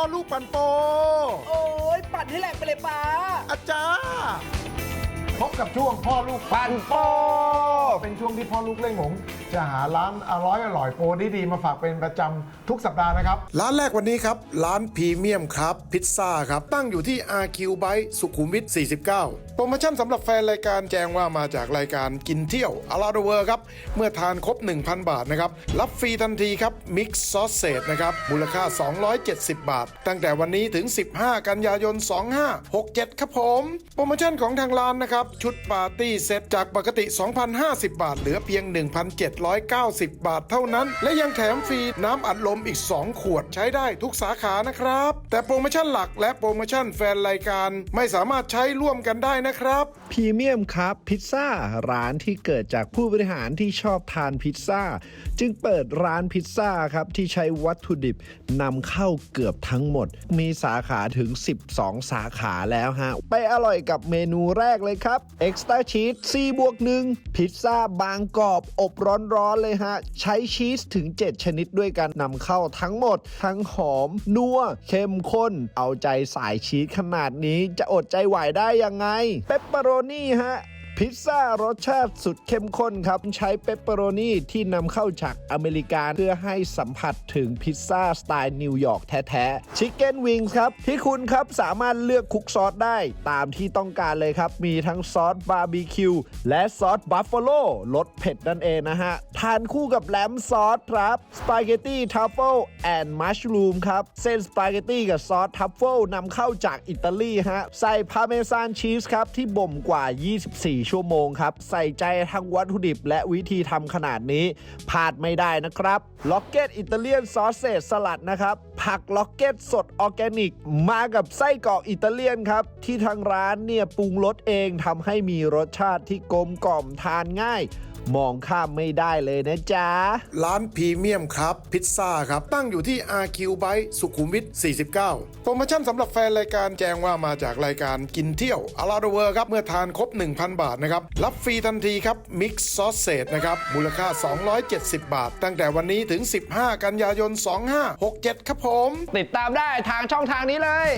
พ่อลูกปันโป โอ้ยปั่นให้แหลกไปเลยป้า อาจารย์ พบกับช่วงพ่อลูกปันโปเป็นช่วงที่พ่อลูกเล่งหงจะหาร้านอร่อยอร่อยโปรดีๆมาฝากเป็นประจำทุกสัปดาห์นะครับ ร้านแรกวันนี้ครับ ร้านพรีเมียมครับ พิซซ่าครับ ตั้งอยู่ที่ RQ b y สุขุมวิท 49 โปรโมชั่นสำหรับแฟนรายการแจ้งว่ามาจากรายการกินเที่ยวอลาดเวอร์ครับ เมื่อทานครบ 1,000 บาทนะครับ รับฟรีทันทีครับ มิกซ์ซอสเซจนะครับ มูลค่า 270 บาท ตั้งแต่วันนี้ถึง 15 กันยายน 2567 ครับผม โปรโมชั่นของทางร้านนะครับชุดปาร์ตี้เซตจากปกติ 2,050 บาท เหลือเพียง 1,790 บาทเท่านั้น และยังแถมฟรีน้ำอัดลมอีก 2 ขวดใช้ได้ทุกสาขานะครับ แต่โปรโมชั่นหลักและโปรโมชั่นแฟนรายการไม่สามารถใช้ร่วมกันได้นะครับพรีเมียมครับพิซซ่าร้านที่เกิดจากผู้บริหารที่ชอบทานพิซซ่า จึงเปิดร้านพิซซ่าครับที่ใช้วัตถุดิบนำเข้าเกือบทั้งหมด มีสาขาถึง 12 สาขาแล้วฮะ ไปอร่อยกับเมนูแรกเลยครับ Extra Cheese 4บวก1พิซซ่าบางกรอบ อบร้อนๆเลยฮะ ใช้ชีสถึง 7 ชนิดด้วยกันนำเข้าทั้งหมด ทั้งหอม นัว เข้มข้น เอาใจสายชีสขนาดนี้จะอดใจไหวได้ยังไง เปปเปอโรนี่ฮะ พิซซ่ารสชาติสุดเข้มข้นครับ ใช้เปปเปอโรนีที่นำเข้าจากอเมริกาเพื่อให้สัมผัสถึงพิซซ่าสไตล์นิวยอร์กแท้ๆชิคเก้นวิงส์ครับ ที่คุณครับสามารถเลือกคุกซอสได้ตามที่ต้องการเลยครับ มีทั้งซอสบาร์บีคิวและซอสบัฟฟาโลรสเผ็ดนั่นเองนะฮะ ทานคู่กับแลมซอสครับสปาเกตตี้ทัฟเฟิลแอนด์มัชรูมครับ เส้นสปาเกตตี้กับซอสทัฟเฟิลนำเข้าจากอิตาลีฮะใส่พาเมซานชีสครับที่บ่มกว่า 24ชั่วโมงครับ ใส่ใจทั้งวัตถุดิบและวิธีทำขนาดนี้พลาดไม่ได้นะครับล็อกเก็ตอิตาเลียนซอสเซจสลัดนะครับ ผักล็อกเก็ตสดออร์แกนิก มากับไส้กรอกอิตาเลียนครับ ที่ทางร้านเนี่ยปรุงรสเองทำให้มีรสชาติที่กลมกล่อมทานง่ายมองข้ามไม่ได้เลยนะจ๊ะ ร้านพรีเมียมครับ พิซซ่าครับ ตั้งอยู่ที่ RQ b y สุขุมวิท 49 โปรโมชั่นสำหรับแฟนรายการแจ้งว่ามาจากรายการกินเที่ยวอลาดเวอร์ครับ เมื่อทานครบ 1,000 บาทนะครับ รับฟรีทันทีครับมิกซ์ซอสเซจนะครับ มูลค่า 270 บาท ตั้งแต่วันนี้ถึง 15 กันยายน 2567 ครับผม ติดตามได้ทางช่องทางนี้เลย